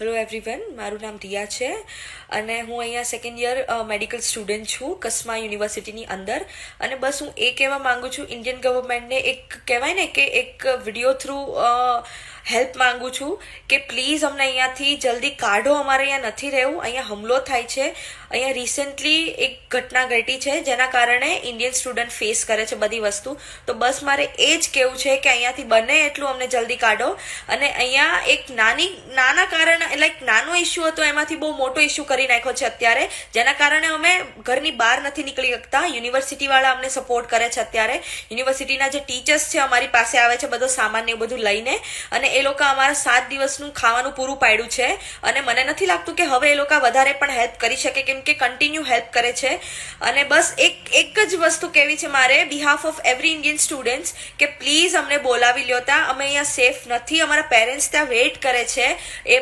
Hello everyone મારું નામ રિયા છે અને હું અહીંયા સેકન્ડ યર મેડિકલ સ્ટુડન્ટ છું, કસ્મા યુનિવર્સિટીની અંદર. અને બસ હું એ કહેવા માંગુ છું ઇન્ડિયન ગવર્મેન્ટને એક કહેવાય ને કે એક વીડિયો થ્રુ હેલ્પ માંગુ છું કે પ્લીઝ અમને અહીંયાથી જલ્દી કાઢો, અમારે અહીંયા નથી રહેવું. અહીંયા હુમલો થાય છે. અહીંયા રિસેન્ટલી એક ઘટના ઘટી છે, જેના કારણે ઇન્ડિયન સ્ટુડન્ટ ફેસ કરે છે બધી વસ્તુ. તો બસ મારે એ જ કહેવું છે કે અહીંયાથી બને એટલું અમને જલ્દી કાઢો. અને અહીંયા એક નાની, નાના કારણ લાઈક નાનો ઇસ્યુ હતો, એમાંથી બહુ મોટો ઇસ્યુ કરી નાખ્યો છે અત્યારે, જેના કારણે અમે ઘરની બહાર નથી નીકળી શકતા. યુનિવર્સિટીવાળા અમને સપોર્ટ કરે છે અત્યારે. યુનિવર્સિટીના જે ટીચર્સ છે, અમારી પાસે આવે છે, બધો સામાન ને એવું બધું લઈને. અને એ લોકો અમારા સાત દિવસનું ખાવાનું પૂરું પાડ્યું છે અને મને નથી લાગતું કે હવે એ લોકો વધારે પણ હેલ્પ કરી શકે કેમ કે કન્ટિન્યુ હેલ્પ કરે છે. અને બસ એક એક જ વસ્તુ કહેવી છે મારે behalf of every Indian students કે પ્લીઝ અમને બોલાવી લ્યો ત્યાં. અમે અહીંયા સેફ નથી. અમારા પેરેન્ટ્સ ત્યાં વેઇટ કરે છે. એ